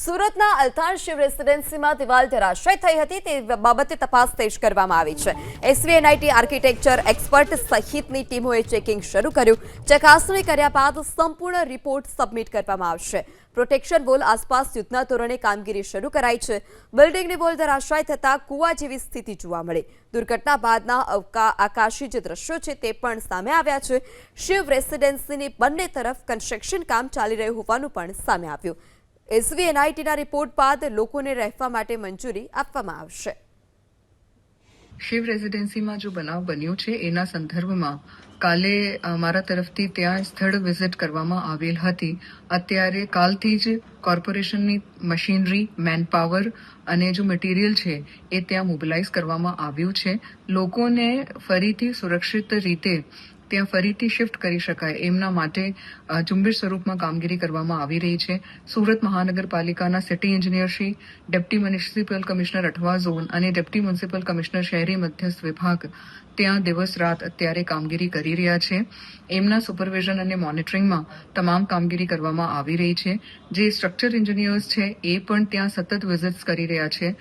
સુરતના અલથાણ શિવ રેસિડેન્સીમાં દિવાલ ધરાશય થઈ હતી તે બાબતે તપાસ તેજ કરવામાં આવી છે. એસવીએનઆઈટી આર્કિટેક્ચર એક્સપર્ટ સહિતની ટીમોએ ચેકિંગ શરૂ કર્યું. ચકાસણી કર્યા બાદ સંપૂર્ણ રિપોર્ટ સબમિટ કરવામાં આવશે. પ્રોટેક્શન વોલ આસપાસ યુદ્ધના ધોરણે કામગીરી શરૂ કરાઈ છે. બિલ્ડિંગની વોલ ધરાશય થતાં કુવા જેવી સ્થિતિ જોવા મળી. દુર્ઘટના બાદના અવકા આકાશી જે દ્રશ્યો છે તે પણ સામે આવ્યા છે. શિવ રેસિડેન્સીની બંને તરફ કન્સ્ટ્રક્શન કામ ચાલી રહ્યું હોવાનું પણ સામે આવ્યું. એસવીએનઆઈટીના રિપોર્ટ બાદ લોકોને રહેવા માટે મંજૂરી આપવામાં આવશે. શિવ રેઝિડેન્સીમાં જો બનાવ બન્યો છે, એના સંદર્ભમાં કાલે મારા તરફથી ત્યાં સ્થળ વિઝિટ કરવામાં આવેલ હતી. અત્યારે કાલથી જ કોર્પોરેશનની મશીનરી, મેનપાવર અને જો મટીરિયલ છે, એ ત્યાં મોબિલાઇઝ કરવામાં આવ્યું છે. લોકોને ફરીથી સુરક્ષિત રીતે ત્યાં ફરીથી શિફ્ટ કરી શકાય. એમના માટે ઝુંબેશ સ્વરૂપમાં કામગીરી કરવામાં આવી રહી છે. સુરત મહાનગરપાલિકાના city engineer deputy municipal commissioner Athwa zone અને ડેપ્ટી મ્યુનિસિપલ કમિશનર શહેરી મધ્યસ્થ વિભાગ ત્યાં દિવસ રાત અત્યારે કામગીરી કરી રહ્યા છે. એમના સુપરવિઝન અને મોનિટરિંગમાં તમામ કામગીરી કરવામાં આવી રહી છે. જે સ્ટ્રક્ચર એન્જિનિયર્સ છે, એ પણ ત્યાં સતત વિઝિટ્સ કરી રહ્યા છે.